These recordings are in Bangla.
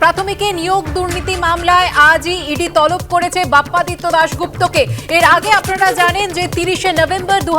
প্রাথমিকে নিয়োগ দুর্নীতি মামলায় আজই ইডি তলব করেছে বাপ্পাদিত্য দাশগুপ্তকে। এর আগে আপনারা জানেন যে তিরিশে নভেম্বর দু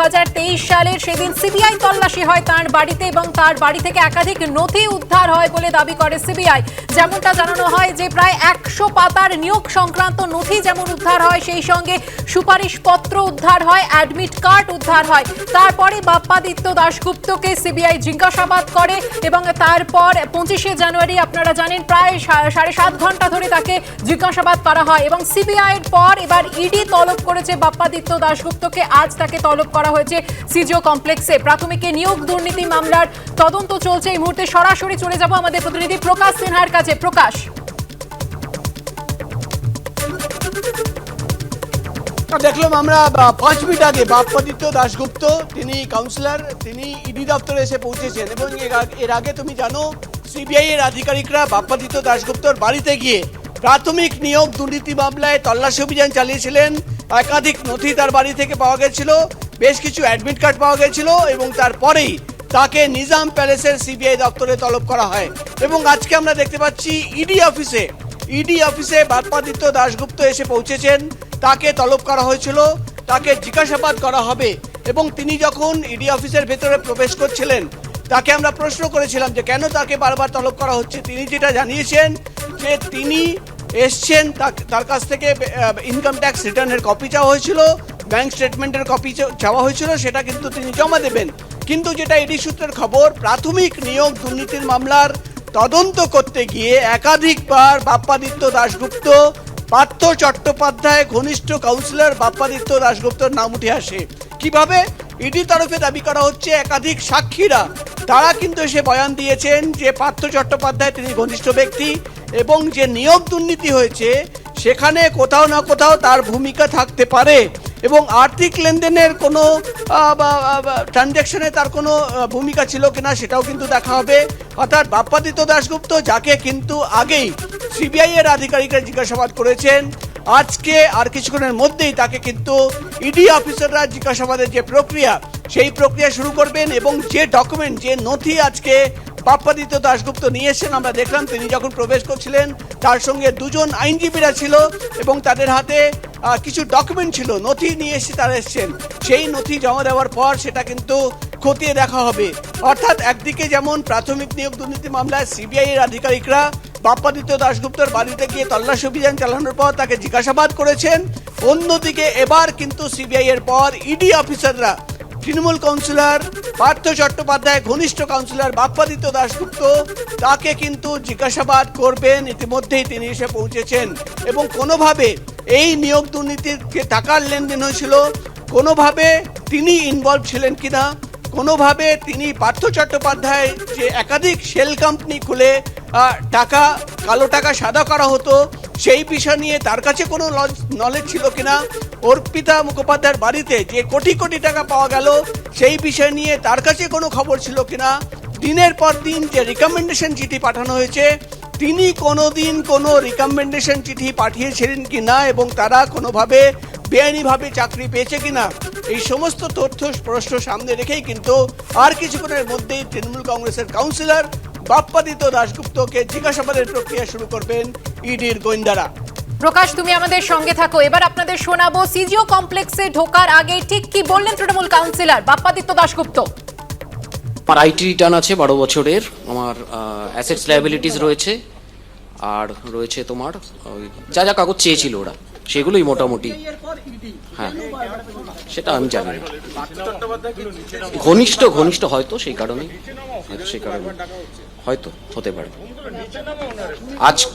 সালের সেদিন সিবিআই তল্লাশি হয় তার বাড়িতে এবং তার বাড়ি থেকে একাধিক নথি উদ্ধার হয় বলে দাবি করে সিবিআই। যেমনটা জানানো হয় যে প্রায় একশো পাতার নিয়োগ সংক্রান্ত নথি যেমন উদ্ধার হয়, সেই সঙ্গে সুপারিশপত্র উদ্ধার হয়, অ্যাডমিট কার্ড উদ্ধার হয়। তারপরে বাপ্পাদিত্য দাশগুপ্তকে সিবিআই জিজ্ঞাসাবাদ করে এবং তারপর পঁচিশে জানুয়ারি আপনারা জানেন প্রায় সাড়ে সাত ঘণ্টা ধরে তাকে জিজ্ঞাসাবাদ করা হয় এবং সিবিআই এর পর এবার ইডি তলব করেছে বাপ্পাদিত্য দাশগুপ্তকে। আজ তাকে তলব করা হয়েছে সিজিও কমপ্লেক্সে। প্রাথমিকে নিয়োগ দুর্নীতি মামলার তদন্ত চলছে। এই মুহূর্তে সরাসরি চলে যাব আমাদের প্রতিনিধি প্রকাশ সিনহার কাছে। প্রকাশ। দেখলাম আমরা পাঁচ মিনিট আগে বাপ্পাদিত্য দাশগুপ্ত, তিনি কাউন্সিলর তিনি ইডি দপ্তরে এসে পৌঁছেছেন এবং এর এর আগে তুমি জানো সিবিআই এর আধিকারিকরা বাপ্পাদিত্য দাশগুপ্তর বাড়িতে গিয়ে প্রাথমিক নিয়োগ, দুর্নীতি মামলায় তল্লাশি অভিযান চালিয়েছিলেন। একাধিক নথি তার বাড়ি থেকে পাওয়া গেছিল, বেশ কিছু অ্যাডমিট কার্ড পাওয়া গেছিল এবং তারপরেই তাকে নিজাম প্যালেসের সিবিআই দপ্তরে তলব করা হয়। এবং আজকে আমরা দেখতে পাচ্ছি ইডি অফিসে ইডি অফিসে বাপ্পাদিত্য দাশগুপ্ত এসে পৌঁছেছেন। তাকে তলব করা হয়েছিল, তাকে জিজ্ঞাসাবাদ করা হবে এবং তিনি যখন ইডি অফিসের ভেতরে প্রবেশ করছিলেন, তাকে আমরা প্রশ্ন করেছিলাম যে কেন তাকে বারবার তলব করা হচ্ছে? তিনি যেটা জানিয়েছেন যে তিনি এসছেন তার কাছ থেকে ইনকাম ট্যাক্স রিটার্নের কপি চাওয়া হয়েছিল ব্যাংক স্টেটমেন্টের কপি চাওয়া হয়েছিল, সেটা কিন্তু তিনি জমা দেবেন। কিন্তু যেটা ইডি সূত্রের খবর, প্রাথমিক নিয়োগ দুর্নীতির মামলার তদন্ত করতে গিয়ে একাধিকবার বাপ্পাদিত্য দাশগুপ্ত পার্থ চট্টোপাধ্যায়, ঘনিষ্ঠ কাউন্সিলর বাপ্পাদিত্য দাশগুপ্তর নাম উঠে আসে। কীভাবে? ইডি তরফে দাবি করা হচ্ছে, একাধিক সাক্ষীরা, তারা কিন্তু এসে বয়ান দিয়েছেন যে পার্থ চট্টোপাধ্যায় তিনি ঘনিষ্ঠ ব্যক্তি এবং যে নিয়োগ দুর্নীতি হয়েছে, সেখানে কোথাও না কোথাও তার ভূমিকা থাকতে পারে এবং আর্থিক লেনদেনের কোনো ট্রানজ্যাকশনে তার কোনো ভূমিকা ছিল কিনা সেটাও কিন্তু দেখা হবে। অর্থাৎ বাপ্পাদিত্য দাশগুপ্ত, যাকে কিন্তু আগেই সিবিআই এর আধিকারিকরা জিজ্ঞাসাবাদ করেছেন। আজকে আর কিছুক্ষণের মধ্যেই তাকে কিন্তু ইডি অফিসাররা জিজ্ঞাসাবাদের যে প্রক্রিয়া, সেই প্রক্রিয়া শুরু করবেন এবং যে ডকুমেন্ট যে নথি আজকে বাপ্পাদিত্য দাশগুপ্ত নিয়ে এসেছেন আমরা দেখলাম তিনি যখন প্রবেশ করছিলেন, তার সঙ্গে দুজন আইনজীবীরা ছিল এবং তাদের হাতে কিছু ডকুমেন্ট ছিল, নথি নিয়ে এসে তারা এসছেন। সেই নথি জমা দেওয়ার পর সেটা কিন্তু খতিয়ে দেখা হবে। অর্থাৎ একদিকে যেমন প্রাথমিক নিয়োগ দুর্নীতি মামলায় সিবিআই এর আধিকারিকরা বাপ্পাদিত্য দাশগুপ্তর বাড়িতে গিয়ে তল্লাশি অভিযান চালানোর পর তাকে জিজ্ঞাসাবাদ করেছেন, অন্যদিকে এবার কিন্তু সিবিআই এর পর ইডি অফিসাররা তৃণমূল কাউন্সিলর পার্থ চট্টোপাধ্যায়, ঘনিষ্ঠ কাউন্সিলর বাপ্পাদিত্য দাশগুপ্ত, তাকে কিন্তু জিজ্ঞাসাবাদ করবেন। ইতিমধ্যেই তিনি এসে পৌঁছেছেন এবং কোনোভাবে এই নিয়োগ দুর্নীতির টাকার লেনদেন হয়েছিল, কোনোভাবে তিনি ইনভলভ ছিলেন কিনা, কোনোভাবে তিনি পার্থ চট্টোপাধ্যায় যে একাধিক সেল কোম্পানি খুলে টাকা, কালো টাকা সাদা করা হতো, সেই বিষয় নিয়ে তার কাছে কোনো নলেজ ছিল কিনা? অর্পিতা মুখোপাধ্যায়ের বাড়িতে যে কোটি কোটি টাকা পাওয়া গেল, সেই বিষয় নিয়ে তার কাছে কোনো খবর ছিল কিনা? দিনের পর দিন যে রিকমেন্ডেশন চিঠি পাঠানো হয়েছে, তিনি কোনোদিন কোনো রিকমেন্ডেশন চিঠি পাঠিয়েছিলেন কি না এবং তারা কোনোভাবে বেআইনিভাবে চাকরি পেয়েছে কিনা? এই সমস্ত তথ্য প্রশ্ন সামনে রেখেই কিন্তু আর কিছুক্ষণের মধ্যেই তৃণমূল কংগ্রেসের কাউন্সিলর বাপ্পাদিত্য দাশগুপ্তকে জিজ্ঞাসাবাদের প্রক্রিয়া শুরু করবেন ইডির গোয়েন্দারা। প্রকাশ তুমি আমাদের সঙ্গে থাকো। এবার আপনাদের শোনাবো সিজিও কমপ্লেক্সে ঢোকার আগে ঠিক কি বললেন তৃণমূল কাউন্সিলর বাপ্পাদিত্য দাশগুপ্ত? আমার আইটি রিটার্ন আছে বারো বছরের। আমার অ্যাসেটস লাইবিলিটিস রয়েছে। আর রয়েছে তোমার যা যা কাগজ চেয়েছিল ওরা সেগুলোই মোটামুটি। হ্যাঁ সেটা আমি জানি না। ঘনিষ্ঠ ঘনিষ্ঠ হয়তো সেই কারণেই হয়তো সেই কারণে হয়তো হতে পারে। আজ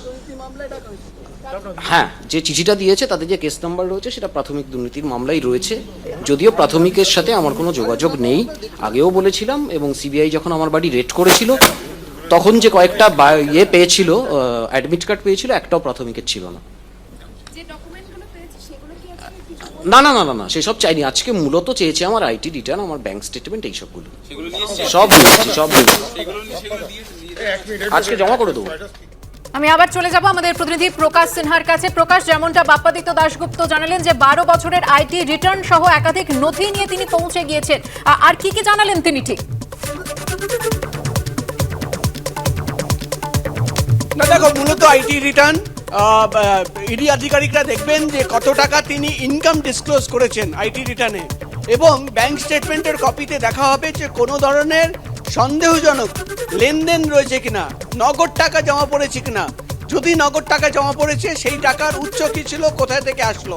হ্যাঁ যে চিঠিটা দিয়েছে তাদের যে কেস নাম্বার রয়েছে সেটা প্রাথমিক দুর্নীতির মামলাই রয়েছে। যদিও প্রাথমিকের সাথে আমার কোনো যোগাযোগ নেই। আগেও বলেছিলাম এবং সিবিআই যখন আমার বাড়ি রেড করেছিল তখন যে কয়েকটা বা- ইয়ে পেয়েছিল অ্যাডমিট কার্ড পেয়েছিল একটাও প্রাথমিকের ছিল না। না না না না না সেসব চাইনি। আজকে মূলত চেয়েছে আমার আইটি রিটার্ন আমার ব্যাংক স্টেটমেন্ট এইসবগুলো। সব নিয়েছি সব নিয়েছি। আজকে জমা করে দেবো। আমি আবার চলে যাব আমাদের প্রতিনিধি প্রকাশ সিনহার কাছে। প্রকাশ যেমনটা বাপ্পাদিত্য দাশগুপ্ত জানালেন যে বারো বছরের আইটি রিটার্ন সহ একাধিক নথি নিয়ে তিনি পৌঁছে গিয়েছেন। আর কি কি জানালেন তিনি ঠিক? না দেখো মূলত আইটি রিটার্ন ইডি আধিকারিকরা দেখবেন যে কত টাকা তিনি ইনকাম ডিসক্লোজ করেছেন আইটি রিটার্নে। এবং ব্যাংক স্টেটমেন্টের কপিতে দেখা হবে যে কোনো ধরনের সন্দেহজনক, লেনদেন রয়েছে কিনা, নগদ টাকা জমা পড়েছে কিনা, যদি নগদ টাকা জমা পড়েছে, সেই টাকার উৎস কি ছিল, কোথায় থেকে আসলো?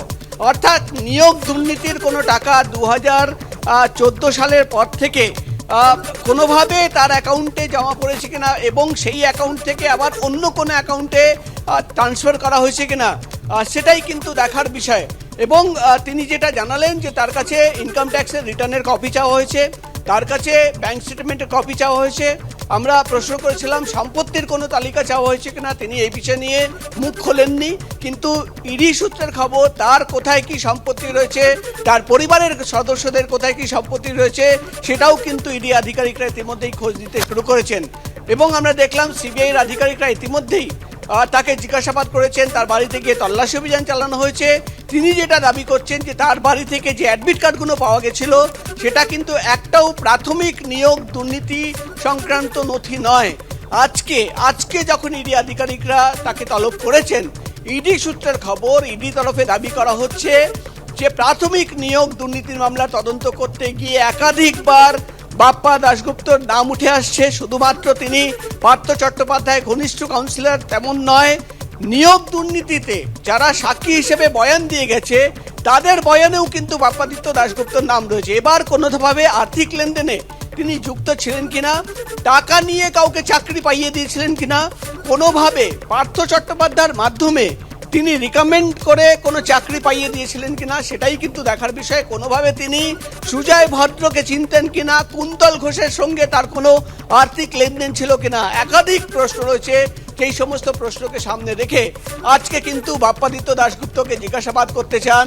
অর্থাৎ নিয়োগ দুর্নীতির কোনো টাকা দু হাজার চোদ্দ সালের পর থেকে কোনোভাবে তার অ্যাকাউন্টে জমা পড়েছে কিনা এবং সেই অ্যাকাউন্ট থেকে আবার অন্য কোনো অ্যাকাউন্টে ট্রান্সফার করা হয়েছে কিনা সেটাই কিন্তু দেখার বিষয়। এবং তিনি যেটা জানালেন যে তার কাছে ইনকাম ট্যাক্সের রিটার্নের কপি চাওয়া হয়েছে। তার কাছে ব্যাংক স্টেটমেন্টের কপি চাওয়া হয়েছে? আমরা প্রশ্ন করেছিলাম, সম্পত্তির কোনো তালিকা চাওয়া হয়েছে কিনা? তিনি এই বিষয় নিয়ে মুখ খোলেননি, কিন্তু ইডি সূত্রের খবর তার কোথায় কি সম্পত্তি রয়েছে, তার পরিবারের সদস্যদের কোথায় কি সম্পত্তি রয়েছে, সেটাও কিন্তু ইডি আধিকারিকরা ইতিমধ্যেই খোঁজ দিতে শুরু করেছেন। এবং আমরা দেখলাম, সিবিআইয়ের আধিকারিকরা ইতিমধ্যেই তাকে জিজ্ঞাসাবাদ করেছেন, তার বাড়িতে গিয়ে তল্লাশি অভিযান চালানো হয়েছে। তিনি যেটা দাবি করছেন যে তার বাড়ি থেকে যে অ্যাডমিট কার্ডগুলো পাওয়া গেছিল, সেটা কিন্তু একটাও প্রাথমিক নিয়োগ দুর্নীতি সংক্রান্ত নথি নয়। আজকে আজকে যখন ইডি আধিকারিকরা তাকে তলব করেছেন, ইডি সূত্রের খবর, ইডি তরফে দাবি করা হচ্ছে যে প্রাথমিক নিয়োগ দুর্নীতির মামলা তদন্ত করতে গিয়ে একাধিকবার বাপ্পা দাশগুপ্তর নাম উঠে আসছে শুধুমাত্র তিনি। পার্থ চট্টোপাধ্যায় ঘনিষ্ঠ কাউন্সিলর তেমন নয়। নিয়োগ দুর্নীতিতে যারা সাক্ষী হিসেবে বয়ান দিয়ে গেছে, তাদের বয়ানেও কিন্তু বাপ্পাদিত্য দাশগুপ্তর নাম রয়েছে। এবার কোনোভাবে আর্থিক লেনদেনে তিনি যুক্ত ছিলেন কিনা, টাকা নিয়ে কাউকে চাকরি পাইয়ে দিয়েছিলেন কিনা কোনোভাবে পার্থ চট্টোপাধ্যায়ের মাধ্যমে তিনি রিকমেন্ড করে কোনো চাকরি পাইয়ে দিয়েছিলেন কিনা, সেটাই কিন্তু দেখার বিষয়। কোনোভাবে তিনি সুজয় ভদ্রকে চিনতেন কিনা, কুন্তল ঘোষের সঙ্গে তার কোনো আর্থিক লেনদেন ছিল কিনা, একাধিক প্রশ্ন রয়েছে। সেই সমস্ত প্রশ্নকে সামনে রেখে আজকে কিন্তু বাপ্পাদিত্য দাশগুপ্তকে জিজ্ঞাসাবাদ করতে চান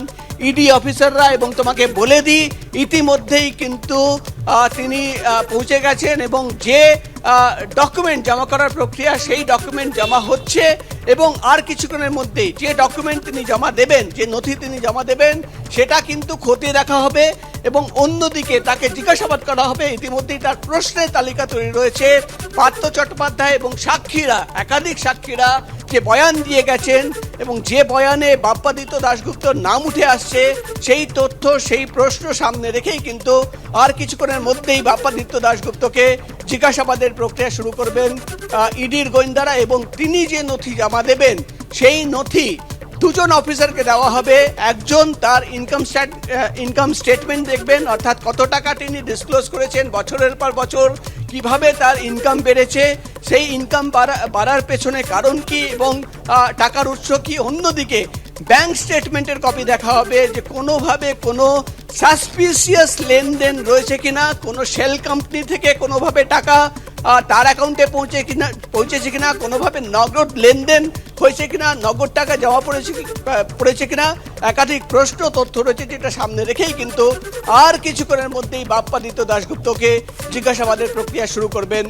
ইডি অফিসাররা এবং তোমাকে বলে দিই, ইতিমধ্যেই কিন্তু তিনি পৌঁছে গেছেন এবং যে ডকুমেন্ট জমা করার প্রক্রিয়া, সেই ডকুমেন্ট জমা হচ্ছে এবং আর কিছুক্ষণের মধ্যেই যে ডকুমেন্ট তিনি জমা দেবেন, যে নথি তিনি জমা দেবেন, সেটা কিন্তু খতিয়ে দেখা হবে। এবং অন্যদিকে তাকে জিজ্ঞাসাবাদ করা হবে। ইতিমধ্যেই তার প্রশ্নের তালিকা তৈরি রয়েছে। পার্থ চট্টোপাধ্যায় এবং সাক্ষীরা, একাধিক সাক্ষীরা যে বয়ান দিয়ে গেছেন এবং যে বয়ানে বাপ্পাদিত্য দাশগুপ্তর নাম উঠে আসছে, সেই তথ্য, সেই প্রশ্ন সামনে রেখেই কিন্তু আর কিছুক্ষণের মধ্যেই বাপ্পাদিত্য দাশগুপ্তকে জিজ্ঞাসাবাদের প্রক্রিয়া শুরু করবেন ইডির গোয়েন্দারা এবং তিনি যে নথি জমা দেবেন, সেই নথি দুজন অফিসারকে দেওয়া হবে। একজন তার ইনকাম ইনকাম স্টেটমেন্ট দেখবেন, অর্থাৎ কত টাকা তিনি ডিসক্লোজ করেছেন বছরের পর বছর, কীভাবে তার ইনকাম বেড়েছে, সেই ইনকাম বাড়ার পেছনে কারণ কি এবং টাকার উৎস কি। অন্যদিকে ব্যাংক স্টেটমেন্টের কপি দেখা হবে যে কোনোভাবে কোনো সাসপিসিয়াস লেনদেন রয়েছে কিনা, কোনো শেল কোম্পানি থেকে কোনোভাবে টাকা তার অ্যাকাউন্টে পৌঁছে কিনা, পৌঁছেছে কিনা, কোনোভাবে নগদ লেনদেন হয়েছে কিনা, নগদ টাকা জমা পড়েছে পড়েছে কিনা, একাধিক প্রশ্ন তথ্য রয়েছে যেটা সামনে রেখেই কিন্তু আর কিছুক্ষণের মধ্যেই বাপ্পাদিত্য দাশগুপ্তকে জিজ্ঞাসাবাদের প্রক্রিয়া শুরু করবেন।